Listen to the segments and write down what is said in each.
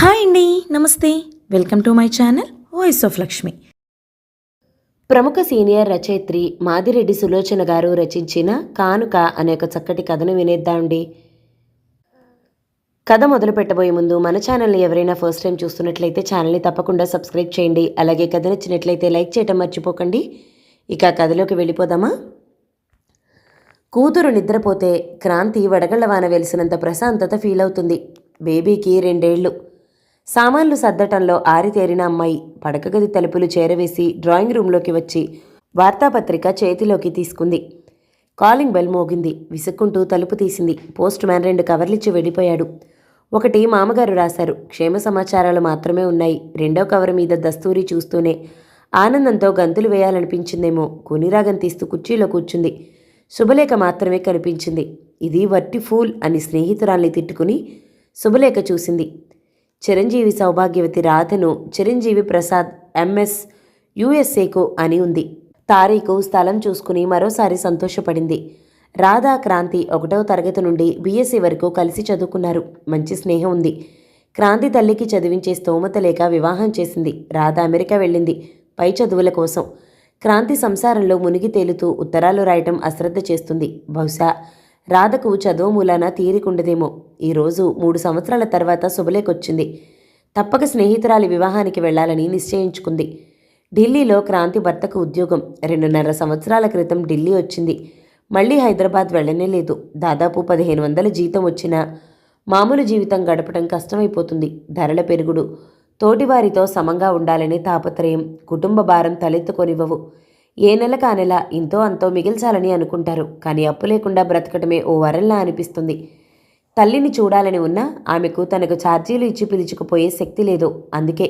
Hi అండి నమస్తే. Welcome to my channel voice of Lakshmi. ప్రముఖ సీనియర్ రచయిత్రి మాదిరెడ్డి సులోచన గారు రచించిన కానుక అనే ఒక చక్కటి కథను వినేద్దామండి కథ మొదలు పెట్టబోయే ముందు మన ఛానల్ని ఎవరైనా ఫస్ట్ టైం చూస్తున్నట్లయితే ఛానల్ని తప్పకుండా సబ్స్క్రైబ్ చేయండి. అలాగే కథ నచ్చినట్లయితే లైక్ చేయటం మర్చిపోకండి. ఇక కథలోకి వెళ్ళిపోదామా? కూతురు నిద్రపోతే క్రాంతి వడగళ్ళ వాన వెలిసినంత ప్రశాంతత ఫీల్ అవుతుంది బేబీకి రెండేళ్ళు. సామాన్లు సర్దటంలో ఆరితేరిన అమ్మాయి పడకగది తలుపులు చేరవేసి డ్రాయింగ్ రూంలోకి వచ్చి వార్తాపత్రిక చేతిలోకి తీసుకుంది. కాలింగ్ బెల్ మోగింది. విసుక్కుంటూ తలుపు తీసింది. పోస్ట్ మ్యాన్ రెండు కవర్లిచ్చి వెళ్ళిపోయాడు. ఒకటి మామగారు రాశారు. క్షేమ సమాచారాలు మాత్రమే ఉన్నాయి. రెండో కవర్ మీద దస్తూరి చూస్తూనే ఆనందంతో గంతులు వేయాలనిపించిందేమో కునిరాగం తీస్తూ కుర్చీలో కూర్చుంది. శుభలేఖ మాత్రమే కనిపించింది. ఇది వట్టి ఫూల్ అని స్నేహితురాల్ని తిట్టుకుని శుభలేఖ చూసింది. చిరంజీవి సౌభాగ్యవతి రాధను చిరంజీవి ప్రసాద్ ఎంఎస్ యుఎస్ఏకు అని ఉంది. తారీఖు స్థలం చూసుకుని మరోసారి సంతోషపడింది. రాధా క్రాంతి ఒకటవ తరగతి నుండి బీఎస్సీ వరకు కలిసి చదువుకున్నారు. మంచి స్నేహం ఉంది. క్రాంతి తల్లికి చదివించే స్తోమత లేక వివాహం చేసింది. రాధ అమెరికా వెళ్ళింది పై చదువుల కోసం. క్రాంతి సంసారంలో మునిగి తేలుతూ ఉత్తరాలు రాయటం అశ్రద్ధ చేస్తుంది. బహుశా రాధకు చదువు మూలాన తీరికుండదేమో ఈరోజు మూడు సంవత్సరాల తర్వాత శుభలేకొచ్చింది తప్పక స్నేహితురాలి వివాహానికి వెళ్ళాలని నిశ్చయించుకుంది. ఢిల్లీలో క్రాంతి భర్తకు ఉద్యోగం. రెండున్నర సంవత్సరాల క్రితం ఢిల్లీ వచ్చింది. మళ్ళీ హైదరాబాద్ వెళ్ళనే లేదు. దాదాపు పదిహేను వందల జీతం వచ్చినా మామూలు జీవితం గడపడం కష్టమైపోతుంది. ధరల పెరుగుడు. తోటివారితో సమంగా ఉండాలనే తాపత్రయం. కుటుంబ భారం తలెత్తుకొనివ్వవు. ఏ నెల కా నెల ఇంతో అంతో మిగిల్చాలని అనుకుంటారు. కానీ అప్పు లేకుండా బ్రతకటమే ఓ వరంలా అనిపిస్తుంది. తల్లిని చూడాలని ఉన్నా ఆమెకు తనకు ఛార్జీలు ఇచ్చి పిలుచుకుపోయే శక్తి లేదు. అందుకే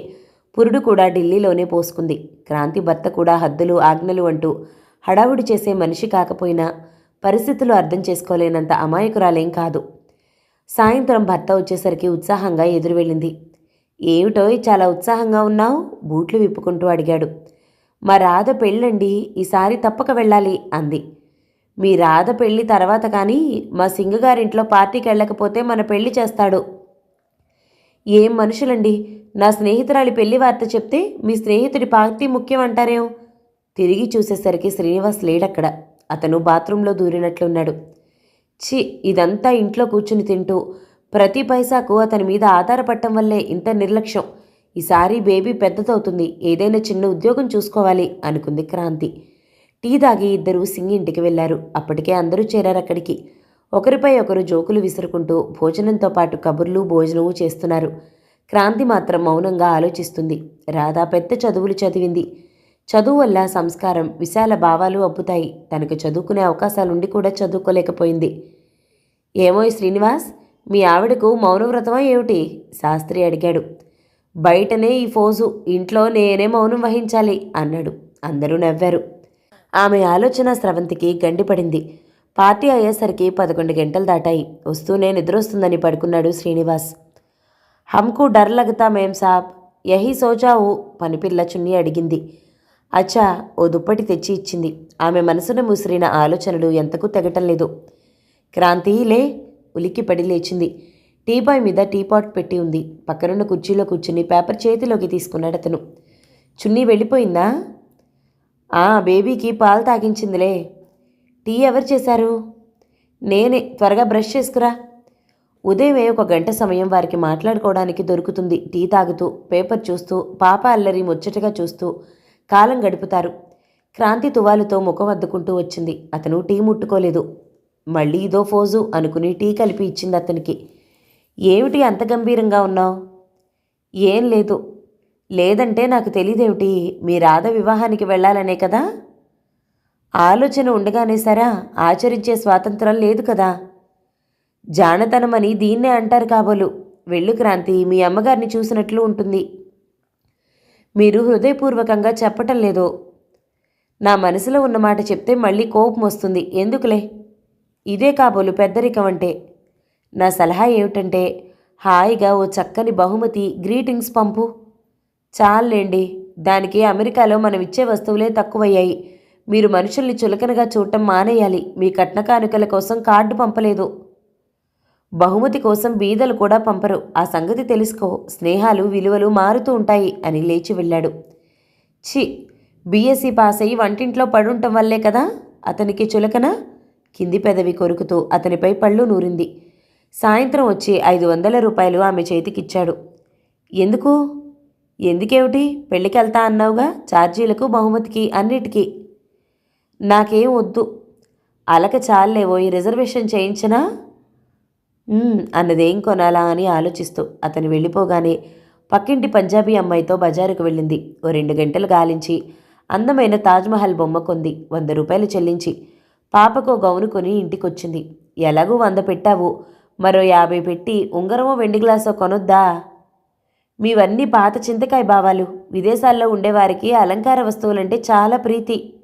పురుడు కూడా ఢిల్లీలోనే పోసుకుంది. క్రాంతి భర్త కూడా హద్దులు ఆజ్ఞలు అంటూ హడావుడి చేసే మనిషి కాకపోయినా పరిస్థితులు అర్థం చేసుకోలేనంత అమాయకురాలేం కాదు. సాయంత్రం భర్త వచ్చేసరికి ఉత్సాహంగా ఎదురు వెళ్ళింది ఏమిటో చాలా ఉత్సాహంగా ఉన్నావు? బూట్లు విప్పుకుంటూ అడిగాడు. మా రాధ పెళ్ళండి ఈసారి తప్పక వెళ్ళాలి అంది. మీ రాధ పెళ్ళి తర్వాత కానీ మా సింగగారింట్లో పార్టీకి వెళ్ళకపోతే మన పెళ్ళి చేస్తాడు. ఏం మనుషులండి? నా స్నేహితురాలి పెళ్ళి వార్త చెప్తే మీ స్నేహితుడి పార్టీ ముఖ్యం అంటారేం? తిరిగి చూసేసరికి శ్రీనివాస్ లేడక్కడ. అతను బాత్రూంలో దూరినట్లున్నాడు. ఛీ ఇదంతా ఇంట్లో కూర్చుని తింటూ ప్రతి పైసాకు అతని మీద ఆధారపడటం వల్లే ఇంత నిర్లక్ష్యం. ఈసారి బేబీ పెద్దదవుతుంది ఏదైనా చిన్న ఉద్యోగం చూసుకోవాలి అనుకుంది క్రాంతి. టీ తాగి ఇద్దరు సింగ్ ఇంటికి వెళ్ళారు అప్పటికే అందరూ చేరారు అక్కడికి. ఒకరిపై ఒకరు జోకులు విసురుకుంటూ భోజనంతో పాటు కబుర్లు భోజనము చేస్తున్నారు. క్రాంతి మాత్రం మౌనంగా ఆలోచిస్తుంది. రాధా పెద్ద చదువులు చదివింది. చదువు వల్ల సంస్కారం విశాల భావాలు అబ్బుతాయి. తనకు చదువుకునే అవకాశాలుండి కూడా చదువుకోలేకపోయింది. ఏమో శ్రీనివాస్ మీ ఆవిడకు మౌనవ్రతమా ఏమిటి? శాస్త్రి అడిగాడు. బయటనే ఈ ఫోజు ఇంట్లో నేనే మౌనం వహించాలి అన్నాడు. అందరూ నవ్వారు. ఆమె ఆలోచన స్రవంతికి గండిపడింది. పార్టీ అయ్యేసరికి పదకొండు గంటలు దాటాయి. వస్తూనే నిద్రొస్తుందని పడుకున్నాడు శ్రీనివాస్. హమ్కు డర్ లగతా మేం సాబ్ యహీ సోచావు పనిపిల్ల చున్ని అడిగింది. అచ్చా ఓ దుప్పటి తెచ్చి ఇచ్చింది. ఆమె మనసును ముసిరిన ఆలోచనలు ఎంతకు తెగటం లేదు. క్రాంతి లే ఉలిక్కిపడి లేచింది. టీపాయ్ మీద టీపాట్ పెట్టి ఉంది. పక్కనున్న కుర్చీలో కూర్చుని పేపర్ చేతిలోకి తీసుకున్నాడు అతను. చున్నీ వెళ్ళిపోయిందా? ఆ బేబీకి పాలు తాగించిందిలే. టీ ఎవరు చేశారు? నేనే త్వరగా బ్రష్ చేసుకురా. ఉదయమే ఒక గంట సమయం వారికి మాట్లాడుకోవడానికి దొరుకుతుంది. టీ తాగుతూ పేపర్ చూస్తూ పాప అల్లరి ముచ్చటగా చూస్తూ కాలం గడుపుతారు. క్రాంతి తువాలుతో ముఖం అద్దుకుంటూ వచ్చింది. అతను టీ ముట్టుకోలేదు. మళ్ళీ ఇదో ఫోజు అనుకుని టీ కలిపి ఇచ్చింది అతనికి. ఏమిటి అంత గంభీరంగా ఉన్నావు? ఏం లేదు. లేదంటే నాకు తెలియదేమిటి మీ రాధ వివాహానికి వెళ్ళాలనే కదా? ఆలోచన ఉండగానే సరా ఆచరించే స్వాతంత్రం లేదు కదా? జానతనమని దీన్నే అంటారు కాబోలు. వెళ్ళు క్రాంతి మీ అమ్మగారిని చూసినట్లు ఉంటుంది. మీరు హృదయపూర్వకంగా చెప్పటం లేదో. నా మనసులో ఉన్న మాట చెప్తే మళ్ళీ కోపం వస్తుంది. ఎందుకులే? ఇదే కాబోలు పెద్దరికం అంటే. నా సలహా ఏమిటంటే హాయిగా ఓ చక్కని బహుమతి గ్రీటింగ్స్ పంపు. చాలండి దానికి అమెరికాలో మనం ఇచ్చే వస్తువులే తక్కువయ్యాయి. మీరు మనుషుల్ని చులకనగా చూడటం మానేయాలి. మీ కట్న కానుకల కోసం కార్డు పంపలేదు. బహుమతి కోసం బీదలు కూడా పంపరు. ఆ సంగతి తెలుసుకో. స్నేహాలు విలువలు మారుతూ ఉంటాయి అని లేచి వెళ్ళాడు. ఛీ! బీఎస్సీ పాస్ అయ్యి వంటింట్లో పడుంటం వల్లే కదా? అతనికి చులకన? కింది పెదవి కొరుకుతూ అతనిపై పళ్ళు నూరింది. సాయంత్రం వచ్చి ఐదు వందల రూపాయలు ఆమె చేతికిచ్చాడు. ఎందుకు? ఎందుకేమిటి? పెళ్ళికి వెళ్తా అన్నావుగా? ఛార్జీలకు బహుమతికి అన్నిటికీ. నాకేం వద్దు. అలక చాలేవో ఈ రిజర్వేషన్ చేయించనా? అన్నదేం కొనాలా అని ఆలోచిస్తూ అతను వెళ్ళిపోగానే పక్కింటి పంజాబీ అమ్మాయితో బజారుకు వెళ్ళింది. ఓ రెండు గంటలు గాలించి అందమైన తాజ్మహల్ బొమ్మ కొంది. వంద రూపాయలు చెల్లించి పాపకో గౌను కొని ఇంటికొచ్చింది. ఎలాగూ వంద పెట్టావు. మరో యాభై పెట్టి ఉంగరమో వెండి గ్లాసో కొనొద్దా? మీవన్నీ పాత చింతకాయ భావాలు విదేశాల్లో ఉండేవారికి అలంకార వస్తువులంటే చాలా ప్రీతి.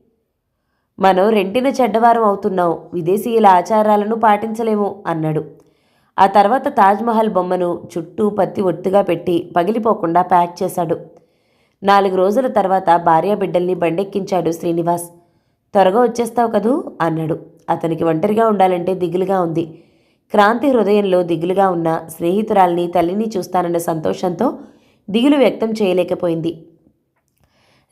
మనం రెంటిన చెడ్డవారం అవుతున్నాం. విదేశీయుల ఆచారాలను పాటించలేము అన్నాడు. ఆ తర్వాత తాజ్మహల్ బొమ్మను చుట్టూ పత్తి ఒత్తుగా పెట్టి పగిలిపోకుండా ప్యాక్ చేశాడు. నాలుగు రోజుల తర్వాత భార్య బిడ్డల్ని బండెక్కించాడు శ్రీనివాస్. త్వరగా వచ్చేస్తావు కదూ? అన్నాడు. అతనికి ఒంటరిగా ఉండాలంటే దిగులుగా ఉంది. క్రాంతి హృదయంలో దిగులుగా ఉన్న స్నేహితురాల్ని తల్లిని చూస్తానన్న సంతోషంతో దిగులు వ్యక్తం చేయలేకపోయింది.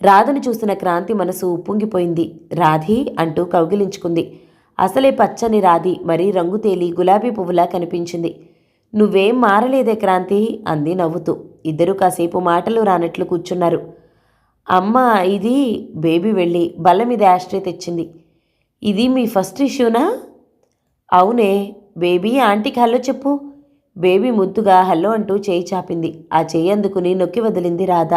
రాధను చూసిన క్రాంతి మనసు ఉప్పొంగిపోయింది. రాధి అంటూ కౌగిలించుకుంది. అసలే పచ్చని రాధి మరీ రంగు తేలి గులాబీ పువ్వులా కనిపించింది. నువ్వేం మారలేదే క్రాంతి అంది నవ్వుతూ. ఇద్దరూ కాసేపు మాటలు రానట్లు కూర్చున్నారు. అమ్మ ఇది బేబీ వెళ్ళి బల్ల మీద ఆశ్రయ తెచ్చింది. ఇది మీ ఫస్ట్ ఇష్యూనా? అవునే బేబీ ఆంటీకి హలో చెప్పు. బేబీ ముద్దుగా హలో అంటూ చేయి చాపింది. ఆ చేయి అందుకుని నొక్కి వదిలింది రాధ.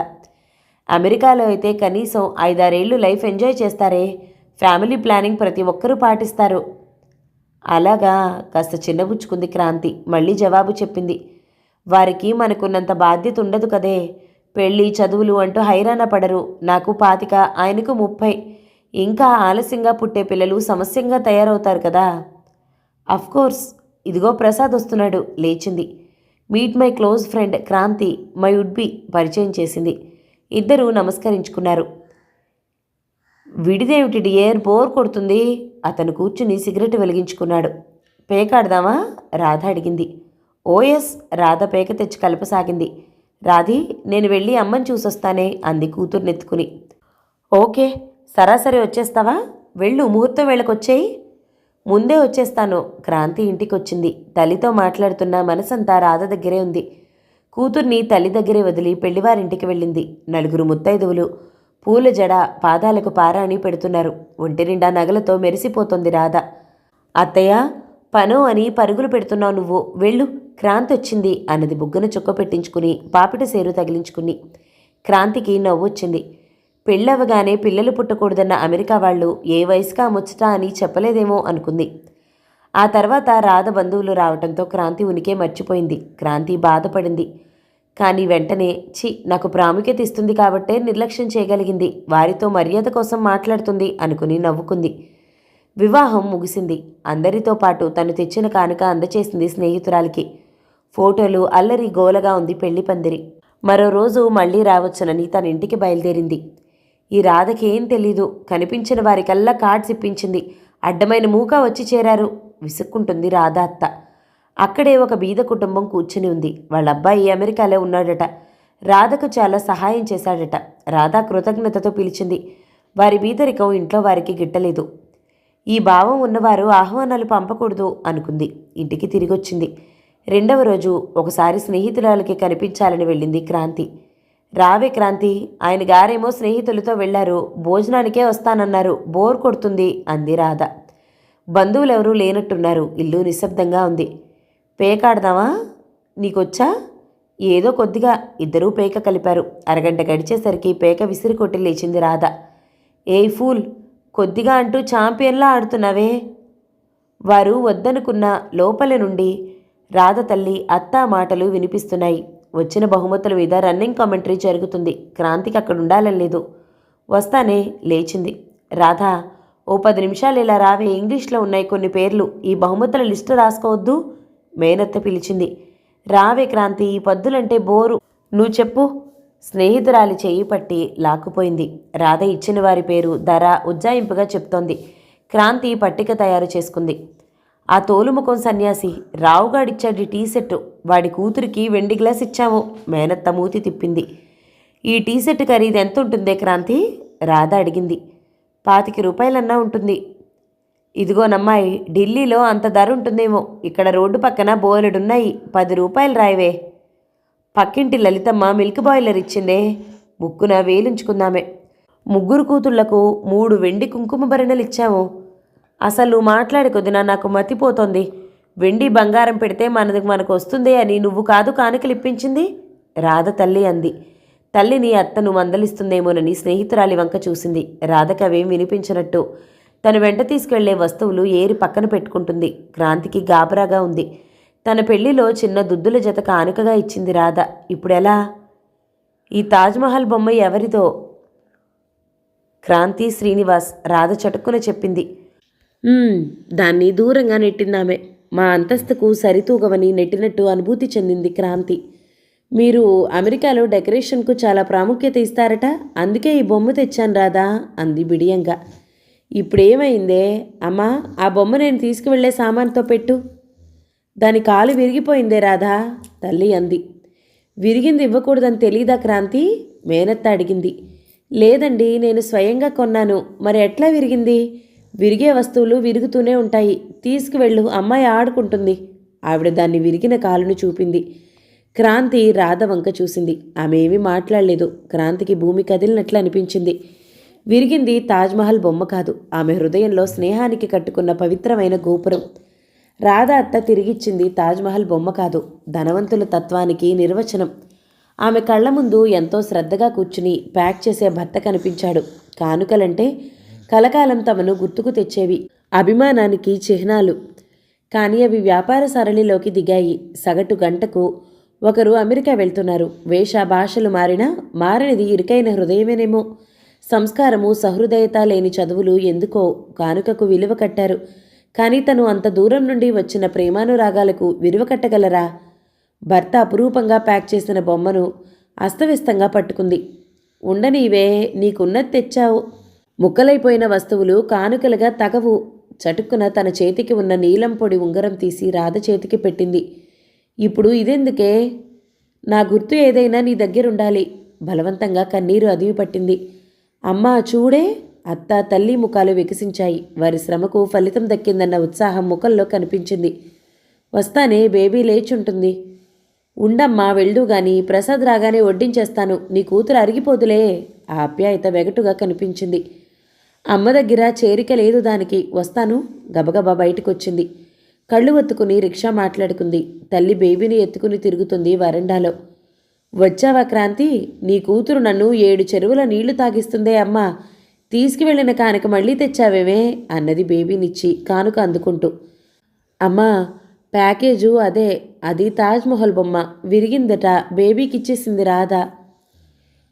అమెరికాలో అయితే కనీసం ఐదారేళ్ళు లైఫ్ ఎంజాయ్ చేస్తారే. ఫ్యామిలీ ప్లానింగ్ ప్రతి ఒక్కరూ పాటిస్తారు. అలాగా కాస్త చిన్నబుచ్చుకుంది క్రాంతి. మళ్ళీ జవాబు చెప్పింది. వారికి మనకున్నంత బాధ్యత ఉండదు కదే. పెళ్ళి చదువులు అంటూ హైరాణ పడరు. నాకు పాతిక ఆయనకు ముప్పై. ఇంకా ఆలస్యంగా పుట్టే పిల్లలు సమస్యంగా తయారవుతారు కదా. కోర్స్ ఇదిగో ప్రసాద్ వస్తున్నాడు లేచింది. Meet my close friend Kranti my would be పరిచయం చేసింది. ఇద్దరూ నమస్కరించుకున్నారు. విడిదేమిటి డియర్ బోర్ కొడుతుంది. అతను కూర్చుని సిగరెట్ వెలిగించుకున్నాడు. పేకాడదామా రాధ అడిగింది. ఓఎస్ రాధ పేక తెచ్చి కలపసాగింది. రాధి నేను వెళ్ళి అమ్మని చూసొస్తానే అంది కూతుర్నెత్తుకుని. ఓకే సరాసరి వచ్చేస్తావా? వెళ్ళు ముహూర్తం వేళకొచ్చేయి. ముందే వచ్చేస్తాను. క్రాంతి ఇంటికొచ్చింది. తల్లితో మాట్లాడుతున్న మనసంతా రాధ దగ్గరే ఉంది. కూతుర్ని తల్లి దగ్గరే వదిలి పెళ్ళివారింటికి వెళ్ళింది. నలుగురు ముత్తైదువులు. పూల జడ పాదాలకు పారాణి పెడుతున్నారు. ఒంటి నిండా నగలతో మెరిసిపోతుంది రాధ. అత్తయ్య పనో అని పరుగులు పెడుతున్నావు నువ్వు. వెళ్ళు. క్రాంతి వచ్చింది. అన్నది బుగ్గన చుక్క పెట్టించుకుని పాపిట సేరు తగిలించుకుని. క్రాంతికి నవ్వొచ్చింది. పెళ్ళవగానే పిల్లలు పుట్టకూడదన్న అమెరికా వాళ్ళు ఏ వయసుకా ముచ్చట అని చెప్పలేదేమో అనుకుంది. ఆ తర్వాత రాధ బంధువులు రావటంతో క్రాంతి ఉనికే మర్చిపోయింది. క్రాంతి బాధపడింది. కానీ వెంటనే చి నాకు ప్రాముఖ్యత ఇస్తుంది కాబట్టే నిర్లక్ష్యం చేయగలిగింది. వారితో మర్యాద కోసం మాట్లాడుతుంది అనుకుని నవ్వుకుంది. వివాహం ముగిసింది. అందరితో పాటు తను తెచ్చిన కానుక అందచేసింది స్నేహితురాలికి. ఫోటోలు అల్లరి గోలగా ఉంది పెళ్ళి పందిరి. మరో రోజు మళ్ళీ రావచ్చునని తన ఇంటికి బయలుదేరింది. ఈ రాధకేం ఏం తెలీదు. కనిపించిన వారికల్లా కార్డ్స్ ఇప్పించింది. అడ్డమైన మూక వచ్చి చేరారు. విసుక్కుంటుంది రాధ అత్త అక్కడే ఒక బీద కుటుంబం కూర్చుని ఉంది. వాళ్ళ అబ్బాయి అమెరికాలో ఉన్నాడట. రాధకు చాలా సహాయం చేశాడట. రాధ కృతజ్ఞతతో పిలిచింది. వారి బీదరికం ఇంట్లో వారికి గిట్టలేదు. ఈ భావం ఉన్నవారు ఆహ్వానాలు పంపకూడదు అనుకుంది. ఇంటికి తిరిగొచ్చింది. రెండవ రోజు ఒకసారి స్నేహితురాలకి కనిపించాలని వెళ్ళింది క్రాంతి. రావే క్రాంతి ఆయన గారేమో స్నేహితులతో వెళ్ళారు భోజనానికే వస్తానన్నారు బోర్ కొడుతుంది అంది రాధ. బంధువులెవరూ లేనట్టున్నారు ఇల్లు నిశ్శబ్దంగా ఉంది. పేకాడదామా? నీకొచ్చా? ఏదో కొద్దిగా ఇద్దరూ పేక కలిపారు. అరగంట గడిచేసరికి పేక విసిరి కొట్టి లేచింది రాధ. ఏ ఫూల్ కొద్దిగా అంటూ ఛాంపియన్లా ఆడుతున్నావే? వారు వద్దనుకున్న లోపల నుండి రాధ తల్లి అత్తా మాటలు వినిపిస్తున్నాయి. వచ్చిన బహుమతుల మీద రన్నింగ్ కామెంటరీ జరుగుతుంది. క్రాంతికి అక్కడ ఉండాలని లేదు. వస్తానే లేచింది. రాధ ఓ పది నిమిషాలు ఇలా రావే ఇంగ్లీష్లో ఉన్నాయి కొన్ని పేర్లు. ఈ బహుమతుల లిస్టు రాసుకోవద్దు? మేనత్త పిలిచింది. రావే క్రాంతి ఈ పద్దులంటే బోరు. నువ్వు చెప్పు. స్నేహితురాలి చేయి పట్టి లాక్కుపోయింది. రాధ ఇచ్చిన వారి పేరు ధర ఉజ్జాయింపుగా చెప్తోంది. క్రాంతి పట్టిక తయారు చేసుకుంది. ఆ తోలుముఖం సన్యాసి రావుగాడిచ్చాడు టీ షర్టు వాడి కూతురికి వెండి గ్లాస్ ఇచ్చాము. మేనత్త మూతి తిప్పింది. ఈ టీ షర్ట్ ఖరీదు ఎంత ఉంటుందే క్రాంతి? రాధ అడిగింది. పాతికి రూపాయలన్నా ఉంటుంది. ఇదిగోనమ్మాయి ఢిల్లీలో అంత ధర ఉంటుందేమో. ఇక్కడ రోడ్డు పక్కన బోలెడున్నాయి. పది రూపాయలు రాయవే. పక్కింటి లలితమ్మ మిల్క్ బాయిలర్ ఇచ్చిందే. ముక్కున వేలుంచుకుందామే. ముగ్గురు కూతుళ్ళకు మూడు వెండి కుంకుమ భరణలు ఇచ్చాము. అసలు మాట్లాడే కొద్దిన నాకు మతిపోతోంది. వెండి బంగారం పెడితే మనది మనకు వస్తుందే అని నువ్వు కాదు కానుకలు ఇప్పించింది? రాధ తల్లి అంది. తల్లిని అత్తను మందలిస్తుందేమోనని స్నేహితురాలి వంక చూసింది. రాధకవేం వినిపించినట్టు. తను వెంట తీసుకెళ్ళే వస్తువులు ఏరి పక్కన పెట్టుకుంటుంది. క్రాంతికి గాబరాగా ఉంది. తన పెళ్ళిలో చిన్న దుద్దుల జత కానుకగా ఇచ్చింది రాధ. ఇప్పుడెలా ఈ తాజ్మహల్ బొమ్మ ఎవరిదో? క్రాంతి శ్రీనివాస్ రాధ చటుక్కున చెప్పింది. దాన్ని దూరంగా నెట్టిందామె. మా అంతస్తుకు సరితూగవని నెట్టినట్టు అనుభూతి చెందింది క్రాంతి. మీరు అమెరికాలో డెకరేషన్కు చాలా ప్రాముఖ్యత ఇస్తారట అందుకే ఈ బొమ్మ తెచ్చాను రాదా అంది బిడియంగా. ఇప్పుడేమైందే? అమ్మా ఆ బొమ్మ నేను తీసుకువెళ్ళే సామాన్తో పెట్టు. దాని కాలు విరిగిపోయిందే రాధా తల్లి అంది. విరిగింది ఇవ్వకూడదని తెలీదా క్రాంతి? మేనత్త అడిగింది. లేదండి నేను స్వయంగా కొన్నాను. మరి ఎట్లా విరిగింది? విరిగే వస్తువులు విరుగుతూనే ఉంటాయి. తీసుకువెళ్ళు అమ్మాయి ఆడుకుంటుంది. ఆవిడ దాన్ని విరిగిన కాలును చూపింది. క్రాంతి రాధ వంక చూసింది. ఆమె ఏమీ మాట్లాడలేదు. క్రాంతికి భూమి కదిలినట్లు అనిపించింది. విరిగింది తాజ్మహల్ బొమ్మ కాదు. ఆమె హృదయంలో స్నేహానికి కట్టుకున్న పవిత్రమైన గోపురం. రాధ అత్త తిరిగిచ్చింది తాజ్మహల్ బొమ్మ కాదు. ధనవంతుల తత్వానికి నిర్వచనం. ఆమె కళ్ళ ముందు ఎంతో శ్రద్ధగా కూర్చుని ప్యాక్ చేసే భర్త కనిపించాడు. కానుకలంటే కలకాలం తమను గుర్తుకు తెచ్చేవి. అభిమానానికి చిహ్నాలు. కానీ అవి వ్యాపార సరళిలోకి దిగాయి. సగటు గంటకు ఒకరు అమెరికా వెళ్తున్నారు. వేష భాషలు మారినా మారనిది ఇరుకైన హృదయమేనేమో. సంస్కారము సహృదయత లేని చదువులు ఎందుకో కానుకకు విలువ కట్టారు. కానీ తను అంత దూరం నుండి వచ్చిన ప్రేమానురాగాలకు విలువ కట్టగలరా? భర్త అపురూపంగా ప్యాక్ చేసిన బొమ్మను అస్తవ్యస్తంగా పట్టుకుంది. ఉండనీవే నీకున్నది తెచ్చావు. ముక్కలైపోయిన వస్తువులు కానుకలుగా తగవు. చటుక్కున తన చేతికి ఉన్న నీలం పొడి ఉంగరం తీసి రాధ చేతికి పెట్టింది. ఇప్పుడు ఇదెందుకే? నా గుర్తు ఏదైనా నీ దగ్గరుండాలి. బలవంతంగా కన్నీరు అదివి పట్టింది. అమ్మా చూడే? అత్త తల్లి ముఖాలు వికసించాయి. వారి శ్రమకు ఫలితం దక్కిందన్న ఉత్సాహం ముఖంలో కనిపించింది. వస్తానే బేబీ లేచుంటుంది. ఉండమ్మా వెళ్ళు గాని. ప్రసాద్ రాగానే వడ్డించేస్తాను. నీ కూతురు అరిగిపోదులే. ఆ ఆప్యాయత వెగటుగా కనిపించింది. అమ్మ దగ్గర చేరిక లేదు దానికి. వస్తాను. గబగబా బయటకొచ్చింది. కళ్ళు ఒత్తుకుని రిక్షా మాట్లాడుకుంది. తల్లి బేబీని ఎత్తుకుని తిరుగుతుంది వరండాలో. వచ్చావా క్రాంతి? నీ కూతురు నన్ను ఏడు చెరువుల నీళ్ళు తాగిస్తుందే అమ్మా. తీసుకువెళ్ళిన కానుక మళ్ళీ తెచ్చావేమే? అన్నది బేబీనిచ్చి కానుక అందుకుంటూ. అమ్మా ప్యాకేజు అదే. అది తాజ్మహల్ బొమ్మ. విరిగిందట. బేబీకి ఇచ్చేసింది రాధా.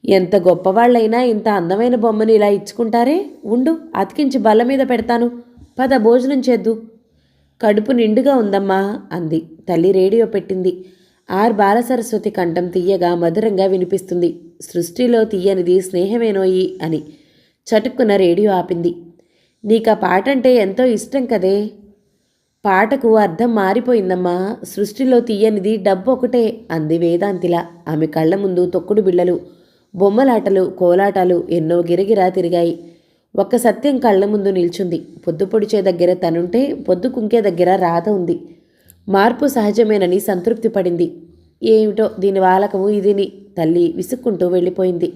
ఎంత గొప్పవాళ్ళైనా ఇంత అందమైన బొమ్మని ఇలా ఇచ్చుకుంటారే? ఉండు అతికించి బల్ల మీద పెడతాను. పద భోజనం చేద్దు. కడుపు నిండుగా ఉందమ్మా అంది. తల్లి రేడియో పెట్టింది. ఆర్ బాలసరస్వతి కంఠం తీయగా మధురంగా వినిపిస్తుంది. సృష్టిలో తీయనిది స్నేహమేనోయి అని చటుక్కున రేడియో ఆపింది. నీకు ఆ పాట అంటే ఎంతో ఇష్టం కదే. పాటకు అర్థం మారిపోయిందమ్మా సృష్టిలో తీయనిది డబ్బు ఒకటే అంది వేదాంతిలా. ఆమె కళ్ళ ముందు తొక్కుడు బిళ్ళలు. బొమ్మలాటలు కోలాటాలు ఎన్నో గిరగిరా తిరిగాయి. ఒక్క సత్యం కళ్ళ ముందు నిల్చుంది. పొద్దు పొడిచే దగ్గర తనుంటే పొద్దు కుంకే దగ్గర రాధ ఉంది. మార్పు సహజమేనని సంతృప్తి పడింది. ఏమిటో దీని వాలకము ఇదిని తల్లి విసుక్కుంటూ వెళ్ళిపోయింది.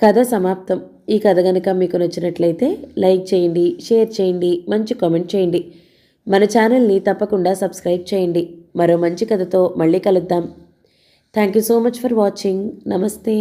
కథ సమాప్తం. ఈ కథ కనుక మీకు నచ్చినట్లయితే లైక్ చేయండి షేర్ చేయండి మంచి కామెంట్ చేయండి. మన ఛానల్ని తప్పకుండా సబ్స్క్రైబ్ చేయండి. మరో మంచి కథతో మళ్ళీ కలుద్దాం. thank you so much for watching నమస్తే